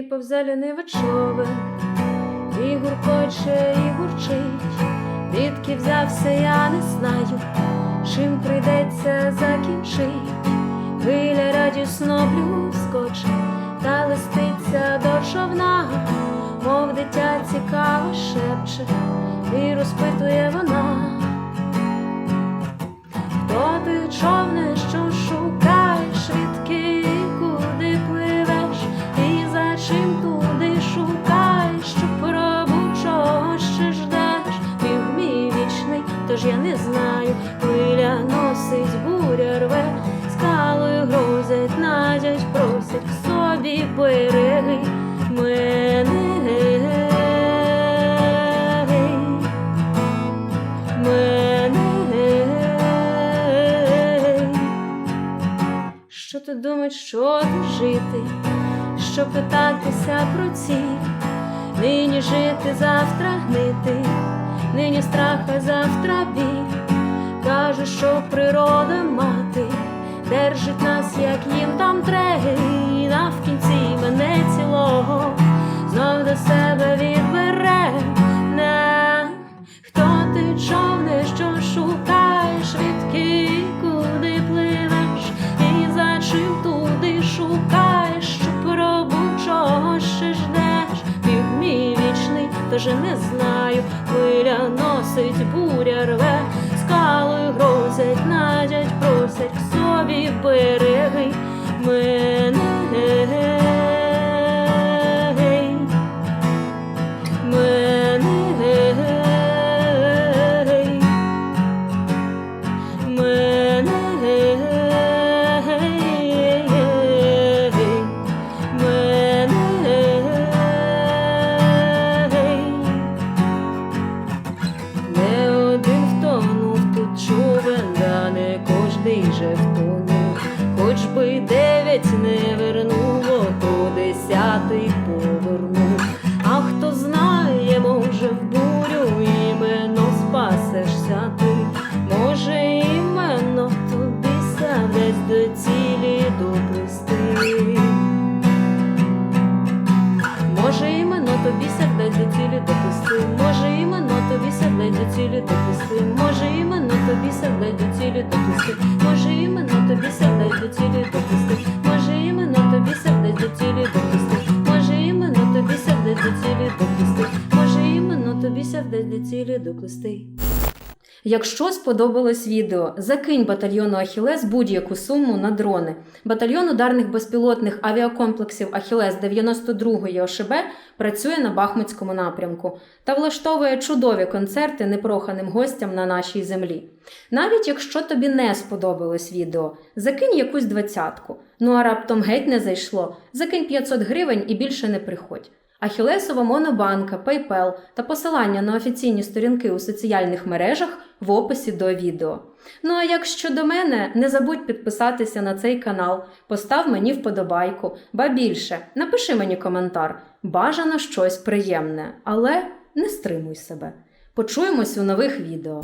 і повзе лінивий човен, і гуркоче, і гурчить, Відки взявся, я не знаю, чим прийдеться закінчить. Хвиля радісно блюскоче, та листиться до човна, мов дитя цікаво шепче, і розпитує вона. Що ти думаєш, що тут жити, що питатися про ці, нині жити, завтра гнити, нині страх, а завтра біль. Каже, що природа мати держить нас, вічний, не знаю, хвиля носить, буря рве, скалою грозять, надять, просять к собі береги мене. Кожний же втонув, хоч би дев'ять не вернуло, то десятий повернув. А хто знає, може в бурю іменно спасешся ти, може іменно тобі десь до цілі доплисти. Може іменно тобі сердець до цілі допусти, може іменно тобі сердець до цілі допусти, може іменно тобі сердець до цілі допусти, може і мене тобі сердець до цілі допусти, може і мене тобі сердець до цілі допусти, може і мене тобі сердець до цілі допусти, може і мене тобі сердець до цілі доплисти. Якщо сподобалось відео, закинь батальйону Ахілес будь-яку суму на дрони. Батальйон ударних безпілотних авіакомплексів Ахілес 92-ї ОШБ працює на Бахмутському напрямку та влаштовує чудові концерти непроханим гостям на нашій землі. Навіть якщо тобі не сподобалось відео, закинь якусь двадцятку. Ну а раптом геть не зайшло, закинь 500 гривень і більше не приходь. Ахілесова монобанка, PayPal та посилання на офіційні сторінки у соціальних мережах в описі до відео. Ну а як щодо мене, не забудь підписатися на цей канал, постав мені вподобайку, ба більше, напиши мені коментар. Бажано щось приємне, але не стримуй себе. Почуємось у нових відео.